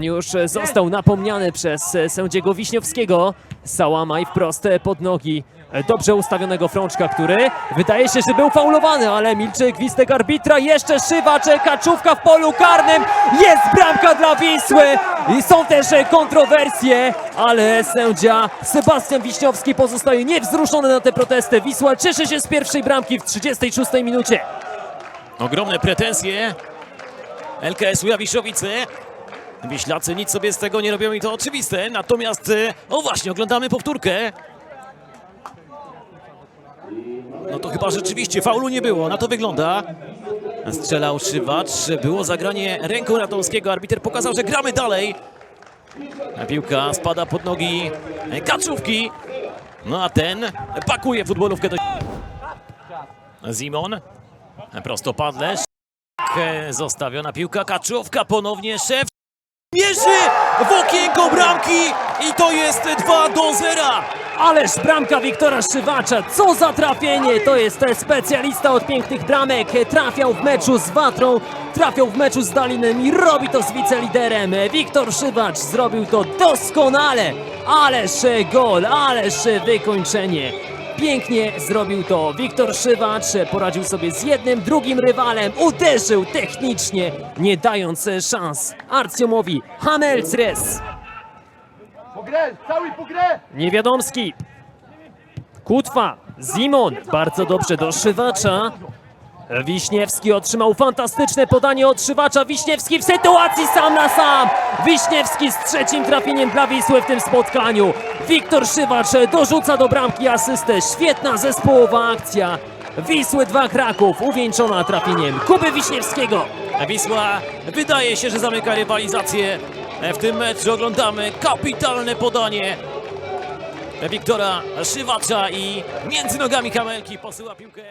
On już został napomniany przez sędziego Wiśniowskiego. Sałamaj wprost pod nogi dobrze ustawionego Frączka, który wydaje się, że był faulowany, ale milczy gwizdek arbitra. Jeszcze Szywacz, kaczówka w polu karnym. Jest bramka dla Wisły i są też kontrowersje, ale sędzia Sebastian Wiśniowski pozostaje niewzruszony na te protesty. Wisła cieszy się z pierwszej bramki w 36 minucie. Ogromne pretensje LKS-u Jawiszowice. Wieślacy nic sobie z tego nie robią i to oczywiste. Natomiast, e, o właśnie, oglądamy powtórkę. No to chyba rzeczywiście faulu nie było, na to wygląda. Strzelał Szywacz, było zagranie ręką Radomskiego. Arbiter pokazał, że gramy dalej. Piłka spada pod nogi Kaczówki. No a ten pakuje futbolówkę do... Zimon. Prostopadle. Zostawiona piłka, Kaczówka ponownie, szef mierzy w okienko bramki i to jest 2 do 0. Ależ bramka Wiktora Szywacza, co za trafienie! To jest specjalista od pięknych bramek. Trafiał w meczu z Watrą, trafiał w meczu z Dalinem i robi to z wiceliderem. Wiktor Szywacz zrobił to doskonale. Ależ gol, ależ wykończenie. Pięknie zrobił to Wiktor Szywacz, poradził sobie z jednym, drugim rywalem, uderzył technicznie, nie dając szans Arcjomowi Hamelcres. Niewiadomski. Kutwa. Zimon. Bardzo dobrze do Szywacza. Wiśniewski otrzymał fantastyczne podanie od Szywacza. Wiśniewski w sytuacji sam na sam. Wiśniewski z trzecim trafieniem dla Wisły w tym spotkaniu. Wiktor Szywacz dorzuca do bramki asystę. Świetna zespołowa akcja. Wisły 2 Kraków uwieńczona trafieniem Kuby Wiśniewskiego. Wisła wydaje się, że zamyka rywalizację w tym meczu. Oglądamy kapitalne podanie Wiktora Szywacza i między nogami Kamelki posyła piłkę